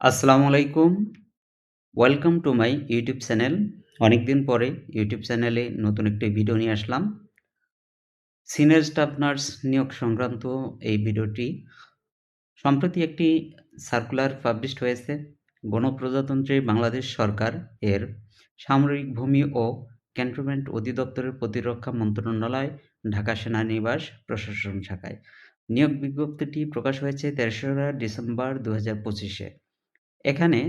আসসালামু আলাইকুম। Welcome to my YouTube channel. অনেকদিন পরে ইউটিউব চ্যানেলে নতুন একটি ভিডিও নিয়ে আসলাম। সিনিয়র স্টাফ নার্স নিয়োগ সংক্রান্ত এই ভিডিওটি সম্প্রতি একটি সার্কুলার পাবলিশড হয়েছে। গণপ্রজাতন্ত্রী বাংলাদেশ সরকার এর সামরিক ভূমি ও ক্যান্টনমেন্ট অধিদপ্তরের প্রতিরক্ষা মন্ত্রণালয়, ঢাকা সেনানিবাস প্রশাসন শাখায়। নিয়োগ বিজ্ঞপ্তিটি প্রকাশ হয়েছে ৩রা ডিসেম্বর ২০২৫ এ। এখানে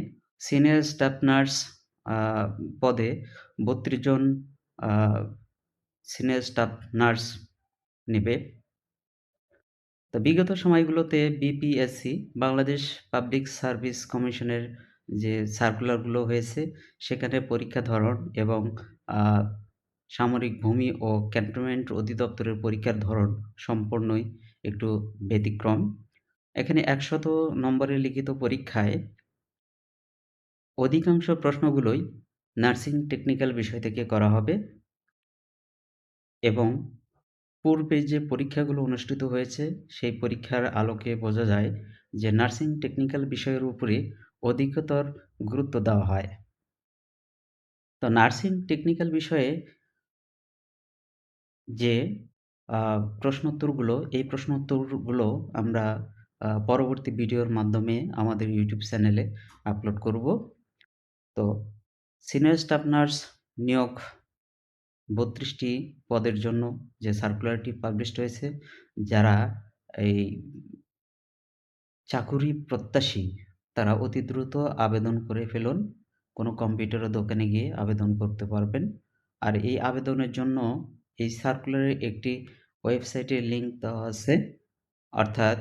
সিনিয়র স্টাফ নার্স পদে ৩২ জন সিনিয়র স্টাফ নার্স নেবে তো বিগত সময়গুলোতে বিপিএসসি বাংলাদেশ পাবলিক সার্ভিস কমিশনের যে সার্কুলারগুলো হয়েছে, সেখানে পরীক্ষা ধরন এবং সামরিক ভূমি ও ক্যান্টনমেন্ট অধিদপ্তরের পরীক্ষার ধরন সম্পূর্ণই একটু ব্যতিক্রম। এখানে একশত নম্বরের লিখিত পরীক্ষায় অধিকাংশ প্রশ্নগুলোই নার্সিং টেকনিক্যাল বিষয় থেকে করা হবে এবং পূর্বে যে পরীক্ষাগুলো অনুষ্ঠিত হয়েছে সেই পরীক্ষার আলোকে বোঝা যায় যে নার্সিং টেকনিক্যাল বিষয়ের উপরে অধিকতর গুরুত্ব দেওয়া হয়। তো নার্সিং টেকনিক্যাল বিষয়ে যে প্রশ্নোত্তরগুলো, এই প্রশ্নোত্তরগুলো আমরা পরবর্তী ভিডিওর মাধ্যমে আমাদের ইউটিউব চ্যানেলে আপলোড করব। তো সিনিয়র স্টাফ নার্স নিয়োগ ৩২ টি পদের জন্য যে সার্কুলারটি পাবলিশড হয়েছে, যারা এই চাকুরি প্রত্যাশী তারা অতি দ্রুত আবেদন করে ফেলুন। কোনো কম্পিউটারের দোকানে গিয়ে আবেদন করতে পারবেন। আর এই আবেদনের জন্য এই সার্কুলারে একটি ওয়েবসাইটের লিঙ্ক দেওয়া আছে। অর্থাৎ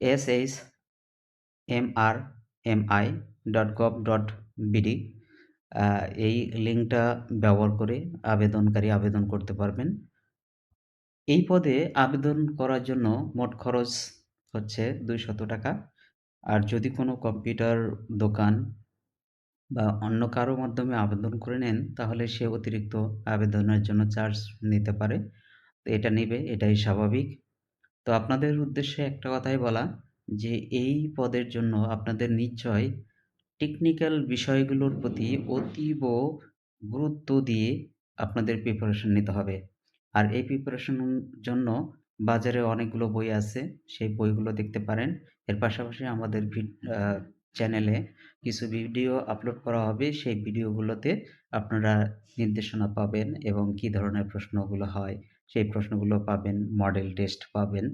http jobs shmrmi.gov.bd আ এই লিঙ্কটা ব্যবহার করে আবেদনকারী আবেদন করতে পারবেন। এই পদে আবেদন করার জন্য মোট খরচ হচ্ছে ৳২০০ আর যদি কোনো কম্পিউটার দোকান বা অন্য কারও মাধ্যমে আবেদন করে নেন তাহলে সে অতিরিক্ত আবেদনের জন্য চার্জ নিতে পারে। তো এটা নিবে, এটাই স্বাভাবিক। তো আপনাদের উদ্দেশ্যে একটা কথাই বলা যে এই পদের জন্য আপনাদের নিশ্চয় টেকনিক্যাল বিষয়গুলোর প্রতি অতীব গুরুত্ব দিয়ে আপনাদের প্রিপারেশন নিতে হবে। আর এই প্রিপারেশনের জন্য বাজারে অনেকগুলো বই আছে, সেই বইগুলো দেখতে পারেন। এর পাশাপাশি আমাদের চ্যানেলে কিছু ভিডিও আপলোড করা হবে। সেই ভিডিওগুলোতে আপনারা নির্দেশনা পাবেন এবং কী ধরনের প্রশ্নগুলো হয় সেই প্রশ্নগুলো পাবেন, মডেল টেস্ট পাবেন।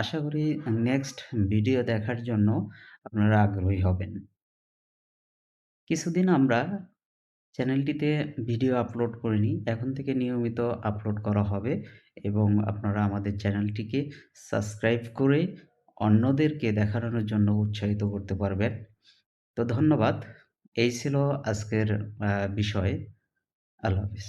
আশা করি নেক্সট ভিডিও দেখার জন্য আপনারা আগ্রহী হবেন। কিছুদিন আমরা চ্যানেলটিতে ভিডিও আপলোড করিনি। এখন থেকে নিয়মিত আপলোড করা হবে এবং আপনারা আমাদের চ্যানেলটিকে সাবস্ক্রাইব করে অন্যদেরকে দেখানোর জন্য উৎসাহিত করতে পারবেন। তো ধন্যবাদ। এই ছিল আজকের বিষয়। আল্লাহ হাফেজ।